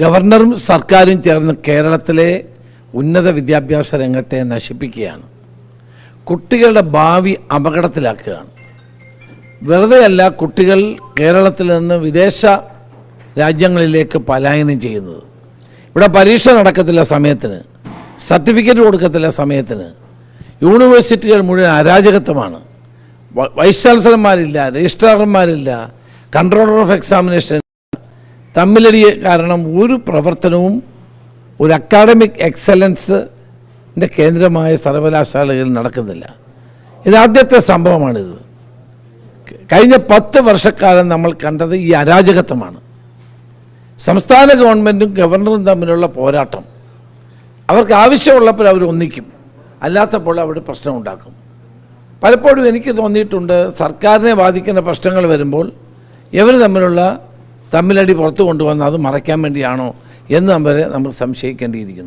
ഗവർണറും സർക്കാരും ചേർന്ന് കേരളത്തിലെ ഉന്നത വിദ്യാഭ്യാസ രംഗത്തെ നശിപ്പിക്കുകയാണ്. കുട്ടികളുടെ ഭാവി അപകടത്തിലാക്കുകയാണ്. വെറുതെയല്ല കുട്ടികൾ കേരളത്തിൽ നിന്ന് വിദേശ രാജ്യങ്ങളിലേക്ക് പലായനം ചെയ്യുന്നത്. ഇവിടെ പരീക്ഷ നടക്കത്തില്ല സമയത്തിന്. സർട്ടിഫിക്കറ്റ് കൊടുക്കത്തില്ല സമയത്തിന്. യൂണിവേഴ്സിറ്റികൾ മുഴുവൻ അരാജകത്വമാണ്. വൈസ് ചാൻസലർമാരില്ല രജിസ്ട്രാർമാരില്ല കൺട്രോളർ ഓഫ് എക്സാമിനേഷൻ തമ്മിലടി കാരണം ഒരു പ്രവർത്തനവും ഒരു അക്കാഡമിക് എക്സലൻസിന്റെ കേന്ദ്രമായ സർവകലാശാലകളിൽ നടക്കുന്നില്ല. ഇതാദ്യത്തെ സംഭവമാണിത്. കഴിഞ്ഞ പത്ത് വർഷക്കാലം നമ്മൾ കണ്ടത് ഈ അരാജകത്വമാണ്. സംസ്ഥാന ഗവൺമെന്റും ഗവർണറും തമ്മിലുള്ള പോരാട്ടം. അവർക്ക് ആവശ്യമുള്ളപ്പോൾ അവർ ഒന്നിക്കും. അല്ലാത്തപ്പോൾ അവർ പ്രശ്നം ഉണ്ടാക്കും. പലപ്പോഴും എനിക്ക് തോന്നിയിട്ടുണ്ട് സർക്കാരിനെ ബാധിക്കുന്ന പ്രശ്നങ്ങൾ വരുമ്പോൾ ഇവർ തമ്മിലുള്ള തമ്മിലടി പുറത്തു കൊണ്ടുവന്ന് അത് മറയ്ക്കാൻ വേണ്ടിയാണോ എന്ന് നമ്മൾ നമ്മൾ സംശയിക്കേണ്ടിയിരിക്കുന്നു.